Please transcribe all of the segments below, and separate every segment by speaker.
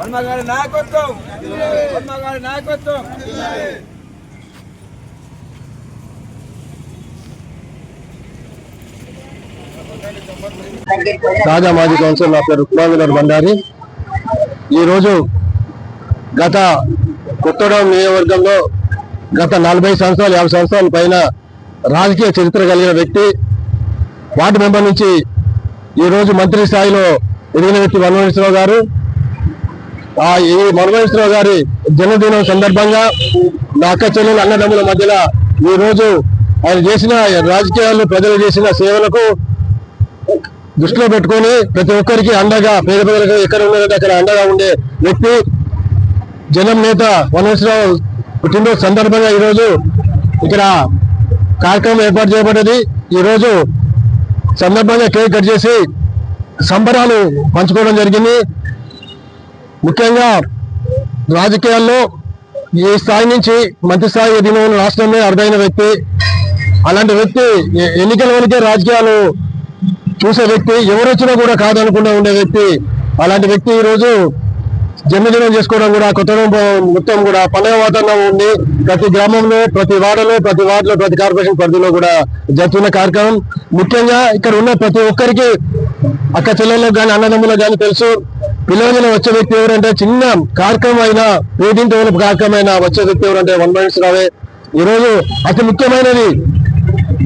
Speaker 1: హనుమగారి నాయకత్వం హనుమగారి నాయకత్వం
Speaker 2: తాజా మాజీ కౌన్సిల్ నా పేరు కుమార్ బండారి ఈరోజు గత కొత్తడం నియోజకవర్గంలో గత నలభై సంవత్సరాలు యాభై సంవత్సరాల పైన రాజకీయ చరిత్ర కలిగిన వ్యక్తి వార్డు మెంబర్ నుంచి ఈరోజు మంత్రి స్థాయిలో ఎదిగిన వ్యక్తి వనమేశ్వరరావు గారు. ఆ ఈ వనమేశ్వరరావు గారి జన్మదినం సందర్భంగా నా అక్క చెల్లెలు అన్నదమ్ముల మధ్యలో ఈ రోజు ఆయన చేసిన రాజకీయాలు ప్రజలు చేసిన సేవలకు దృష్టిలో పెట్టుకొని ప్రతి ఒక్కరికి అండగా పేద ప్రజలకు ఎక్కడ ఉన్నదంటే అక్కడ అండగా ఉండే వ్యక్తి. జనం నేత వనేశ్వరరావు పుట్టినరోజు సందర్భంగా ఈరోజు ఇక్కడ కార్యక్రమం ఏర్పాటు చేయబడ్డది. ఈరోజు సందర్భంగా కేక్ కట్ చేసి సంబరాలు పంచుకోవడం జరిగింది. ముఖ్యంగా రాజకీయాల్లో ఈ స్థాయి నుంచి మంత్రి స్థాయి ఎదిగిన రాష్ట్రమే అర్థమైన వ్యక్తి. అలాంటి వ్యక్తి ఎన్నికల వరకే రాజకీయాలు చూసే వ్యక్తి. ఎవరొచ్చినా కూడా కాదనుకుండా ఉండే వ్యక్తి. అలాంటి వ్యక్తి ఈ రోజు జన్మదినం చేసుకోవడం కూడా కొత్త మొత్తం కూడా పండుగ వాతావరణం ఉంది. ప్రతి గ్రామంలో ప్రతి వాడలో ప్రతి వార్డులో ప్రతి కార్పొరేషన్ పరిధిలో కూడా జరుగుతున్న కార్యక్రమం. ముఖ్యంగా ఇక్కడ ఉన్న ప్రతి ఒక్కరికి అక్క చెల్లెళ్ళకి కానీ అన్నదమ్ములకు కానీ తెలుసు పిల్లల వచ్చే వ్యక్తి ఎవరంటే చిన్న కార్యక్రమం అయినా పేదింటి కార్యక్రమం అయినా వచ్చే వ్యక్తి ఎవరంటే వన్ మైన్స్ రావే ఈరోజు అతి ముఖ్యమైనది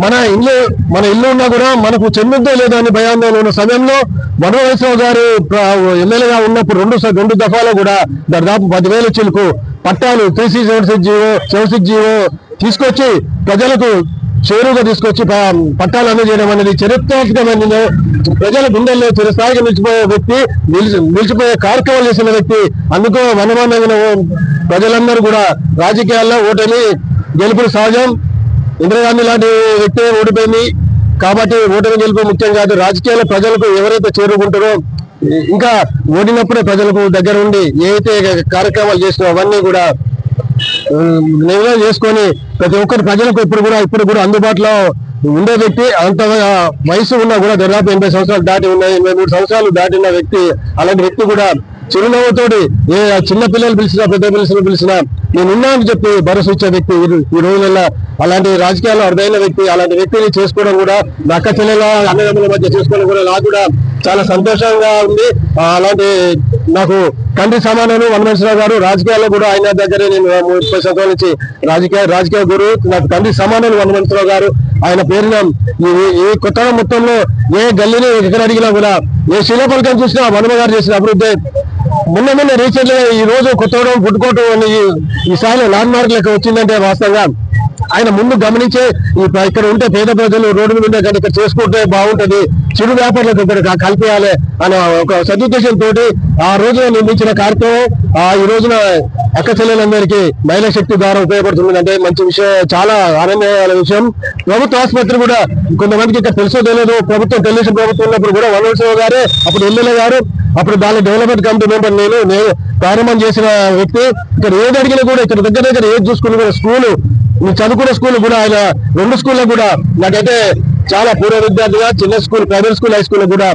Speaker 2: మన ఇల్లు మన ఇల్లు ఉన్నా కూడా మనకు చెందుద్దో లేదో అని భయాందోళన ఉన్న సమయంలో వనవైశ్వరావు గారు ఎమ్మెల్యేగా ఉన్నప్పుడు రెండు రెండు దఫాలో కూడా దాదాపు పదివేల చిలుకు పట్టాలు three seven six G O seven six G O తీసుకొచ్చి ప్రజలకు చేరువుగా తీసుకొచ్చి పట్టాలు అందజేయడం అనేది చరిత్రాత్మకమైన ప్రజల గుండెల్లో చిరస్థాయిగా నిలిచిపోయే వ్యక్తి నిలిచి నిలిచిపోయే కార్యక్రమాలు చేసిన వ్యక్తి అందుకో మనమానమైన ప్రజలందరూ కూడా రాజకీయాల్లో ఓటమి గెలుపులు సహజం. ఇందిరాగాంధీ లాంటి వ్యక్తి ఓడిపోయింది. కాబట్టి ఓటమి గెలుపు ముఖ్యం కాదు. రాజకీయాల ప్రజలకు ఎవరైతే చేరుకుంటారో ఇంకా ఓడినప్పుడే ప్రజలకు దగ్గర ఉండి ఏవైతే కార్యక్రమాలు చేసినా అవన్నీ కూడా నిర్ణయం చేసుకొని ప్రతి ఒక్కరి ప్రజలకు ఇప్పుడు కూడా ఇప్పుడు కూడా అందుబాటులో ఉండే వ్యక్తి అంత వయసు ఉన్నా కూడా దాదాపు ఎనభై సంవత్సరాలు దాటి ఉన్న ఎనభై మూడు సంవత్సరాలు దాటిన వ్యక్తి అలాంటి వ్యక్తి కూడా చిరునవ్వుతోటి ఏ చిన్న పిల్లలు పిలిచినా పెద్ద పిలిచిన పిలిచినా నేను ఉన్నానని చెప్పి భరోసా ఇచ్చే వ్యక్తి ఈ- రోజులలో అలాంటి రాజకీయాల్లో అర్థమైన వ్యక్తి అలాంటి వ్యక్తిని చేసుకోవడం కూడా నా అక్క చెల్లెల అన్నదమ్ముల మధ్య చేసుకోవడం కూడా నాకు కూడా చాలా సంతోషంగా ఉంది. అలాంటి నాకు తండ్రి సమానము వనమేశ్వరరావు గారు రాజకీయాల్లో కూడా ఆయన దగ్గరే నేను ముప్పై సంవత్సరాల నుంచి రాజకీయ రాజకీయ గురువు. నాకు తండ్రి సమానం వనమేశ్వరరావు గారు ఆయన పేరున ఈ కొత్త మొత్తంలో ఏ గల్లీని ఎక్కడ అడిగినా కూడా ఏ శిలాపలకం చూసినా వనమ గారు చేసిన అభివృద్ధి. మొన్న మొన్న రీసెంట్గా ఈ రోజు కొత్తగూడెం పుట్టుకోవటం అని ఈ- ఈ ల్యాండ్ మార్క్ లెక్క వచ్చిందంటే వాస్తవంగా ఆయన ముందు గమనించే ఇక్కడ ఉంటే పేద ప్రజలు రోడ్డు మీద ఉంటే కంటే ఇక్కడ చేసుకుంటే బాగుంటది. చిరు వ్యాపారులకు ఇక్కడ కల్పించాలి అనే ఒక సదుద్దేశం తోటి ఆ రోజు నిర్మించిన కార్యక్రమం ఆ ఈ రోజున అక్క చెల్లెలందరికీ మహిళా శక్తి ద్వారా ఉపయోగపడుతుంది అంటే మంచి విషయం చాలా ఆనందమైన విషయం. ప్రభుత్వ ఆసుపత్రి కూడా కొంతమందికి ఇక్కడ తెలుసో తెలియదు ప్రభుత్వం తెలుసు ప్రభుత్వం ఉన్నప్పుడు కూడా వనోత్సవ గారే అప్పుడు ఎమ్మెల్యే గారు అప్పుడు దాని డెవలప్మెంట్ కమిటీ మెంబర్ నేను నేను ప్రారంభం చేసిన వ్యక్తి. ఇక్కడ ఏది అడిగినా కూడా ఇక్కడ దగ్గర దగ్గర ఏది చూసుకుని కూడా స్కూలు నేను చదువుకున్న స్కూల్ కూడా ఆయన రెండు స్కూల్లో కూడా నాకైతే చాలా పూర్వ విద్యార్థిగా చిన్న స్కూల్ ప్రైవేట్ స్కూల్ హై స్కూల్లో కూడా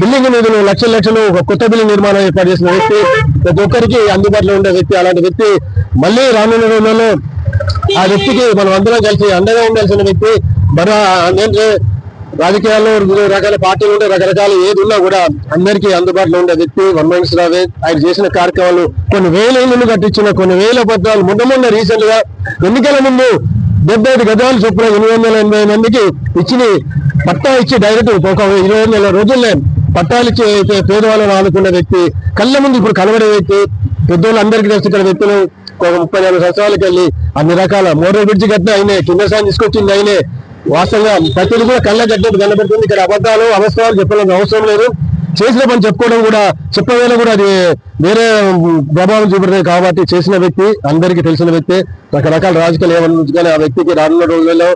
Speaker 2: బిల్డింగ్ నిధులు లక్షల లక్షలు ఒక కొత్త బిల్డింగ్ నిర్మాణం ఏర్పాటు చేసిన వ్యక్తి. ప్రతి ఒక్కరికి అందుబాటులో ఉండే వ్యక్తి అలాంటి వ్యక్తి మళ్ళీ రానున్న రోజుల్లో ఆ వ్యక్తికి మనం అందరం కలిసి అండగా ఉండాల్సిన వ్యక్తి. మన అంటే రాజకీయాల్లో వివిధ రకాల పార్టీలు ఉండే రకరకాల ఏది ఉన్నా కూడా అందరికీ అందుబాటులో ఉండే వ్యక్తి వన్మేశ్వరరావే ఆయన చేసిన కార్యక్రమాలు కొన్ని వేల ఇళ్ళు కట్టించిన కొన్ని వేల పత్రాలు మొన్న మొన్న రీసెంట్గా ఎన్నికల ముందు డెబ్బై ఐదు గజాలు చొప్పున ఎనిమిది వందల ఎనభై మందికి ఇచ్చి పట్టా ఇచ్చి డైరెక్ట్ ఒక ఇరవై నెల రోజుల్లో పట్టాలు ఇచ్చి అయితే పేదవాళ్ళని ఆదుకున్న వ్యక్తి కళ్ళ ముందు ఇప్పుడు కనబడే వ్యక్తి పెద్దోళ్ళు అందరికీ వ్యక్తులు ఒక ముప్పై నాలుగు సంవత్సరాలకు వెళ్ళి అన్ని రకాల మోడల్ బ్రిడ్జ్ కట్టిన ఆయనే కింద సాయం తీసుకొచ్చింది ఆయనే వాస్తవంగా ప్రతిదీ కూడా కళ్ళ గడ్డ కనబడుతుంది. ఇక్కడ అబద్ధాలు అవసరాలు చెప్పాలని అవసరం లేదు. చేసిన పని చెప్పుకోవడం కూడా చెప్పవేళ కూడా అది వేరే ప్రభావం చూపడుతుంది కాబట్టి చేసిన వ్యక్తి అందరికీ తెలిసిన వ్యక్తి రకరకాల రాజకీయాలు ఏమన్నా కానీ ఆ వ్యక్తికి రానున్న రోజుల్లో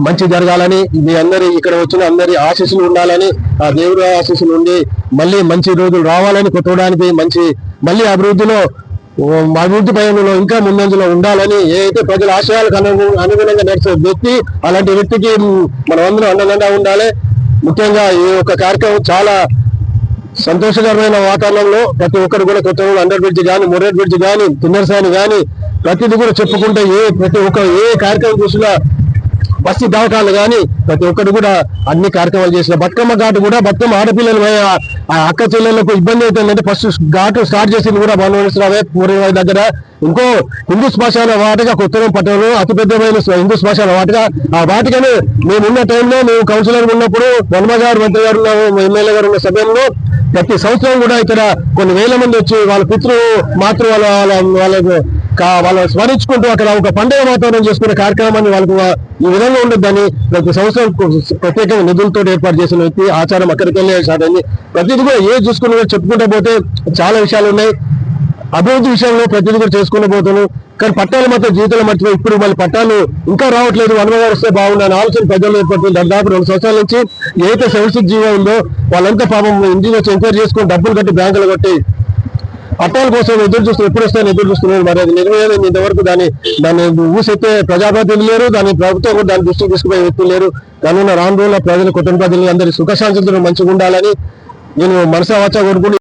Speaker 2: మంచి జరగాలని మీ అందరి ఇక్కడ వచ్చిన అందరి ఆశీస్సులు ఉండాలని ఆ దేవుడి ఆశీస్సులు ఉండి మళ్ళీ మంచి రోజులు రావాలని కొట్టడానికి మంచి మళ్ళీ అభివృద్ధిలో అభివృద్ధి పయంలో ఇంకా ముందంజలో ఉండాలని ఏదైతే ప్రజల ఆశయాలకు అనుగుణంగా నడిచే వ్యక్తి అలాంటి వ్యక్తికి మ్, మనం అందరం అండదండా ఉండాలి. ముఖ్యంగా ఈ యొక్క కార్యక్రమం చాలా సంతోషకరమైన వాతావరణంలో ప్రతి ఒక్కరు కూడా కొత్త అండర్ బ్రిడ్జ్ కానీ మురేడ్ బ్రిడ్జ్ కానీ తిన్నరసాని కానీ ప్రతిదీ కూడా చెప్పుకుంటే ఏ ప్రతి ఒక్క ఏ కార్యక్రమం చూసినా బస్సు దవాఖాలు కానీ ప్రతి ఒక్కరు కూడా అన్ని కార్యక్రమాలు చేసిన బతుకమ్మ ఘాటు కూడా బతుకమ్మ ఆడపిల్లలు ఆ- అక్క చెల్లెళ్ళకు ఇబ్బంది అవుతుందంటే ఫస్ట్ ఘాటు స్టార్ట్ చేసింది కూడా మనోహరరావే పూర్వ దగ్గర. ఇంకో హిందూ శ్మశాన వాటిగా కొత్తగా పట్టణంలో అతిపెద్దమైన హిందూ శ్మశాన వాటిగా ఆ వాటికని మేమున్న టైంలో మేము కౌన్సిలర్ ఉన్నప్పుడు వర్మ గారు మంత్రి గారు ఎమ్మెల్యే గారు ఉన్న సమయంలో ప్రతి సంవత్సరం కూడా ఇక్కడ కొన్ని వేల మంది వచ్చి వాళ్ళ పితృ మాతృ వాళ్ళ వాళ్ళ వాళ్ళకు కా- వాళ్ళని స్మరించుకుంటూ అక్కడ ఒక పండుగ వాతావరణం చేసుకునే కార్యక్రమాన్ని వాళ్ళకు ఈ విధంగా ఉండొద్దని ప్రతి సంవత్సరం ప్రత్యేకంగా నిధులతో ఏర్పాటు చేసిన వ్యక్తి ఆచారం అక్కడికి వెళ్ళే సాధండి ప్రతిదీ కూడా ఏ చూసుకున్నా చెప్పుకుంటూ పోతే చాలా విషయాలు ఉన్నాయి. అభివృద్ధి విషయంలో ప్రతిదీ కూడా చేసుకుంటూ పోతాను. కానీ పట్టాలు మాత్రం జీవితంలో మర్చిపోయి ఇప్పుడు మళ్ళీ పట్టాలు ఇంకా రావట్లేదు వనమగా వస్తే బాగుండని ఆలోచన ప్రజలు ఏర్పడుతుంది. దాదాపు రెండు సంవత్సరాల నుంచి ఏదైతే సెవెన్ జీవో ఉందో వాళ్ళంతా పాపం ఇంటికి వచ్చి ఎంక్వైరీ చేసుకుని డబ్బులు కట్టి బ్యాంకులు కట్టి పట్టాల కోసం ఎదురు చూస్తున్న ఎప్పుడు వస్తాయని ఎదురు చూస్తున్నారు. మరి అది నిర్ణయం ఇంతవరకు దాన్ని దాన్ని ఊసెత్తే ప్రజాప్రతినిధులు లేరు. దాని ప్రభుత్వం కూడా దాని దృష్టికి తీసుకుపోయే వ్యక్తులు లేరు. కానున్న రాను రోజుల ప్రజలు కుటుంబ ప్రజలు అందరి సుఖశాంతులతో మంచిగా ఉండాలని నేను మనసా వచ్చా కొడుకుని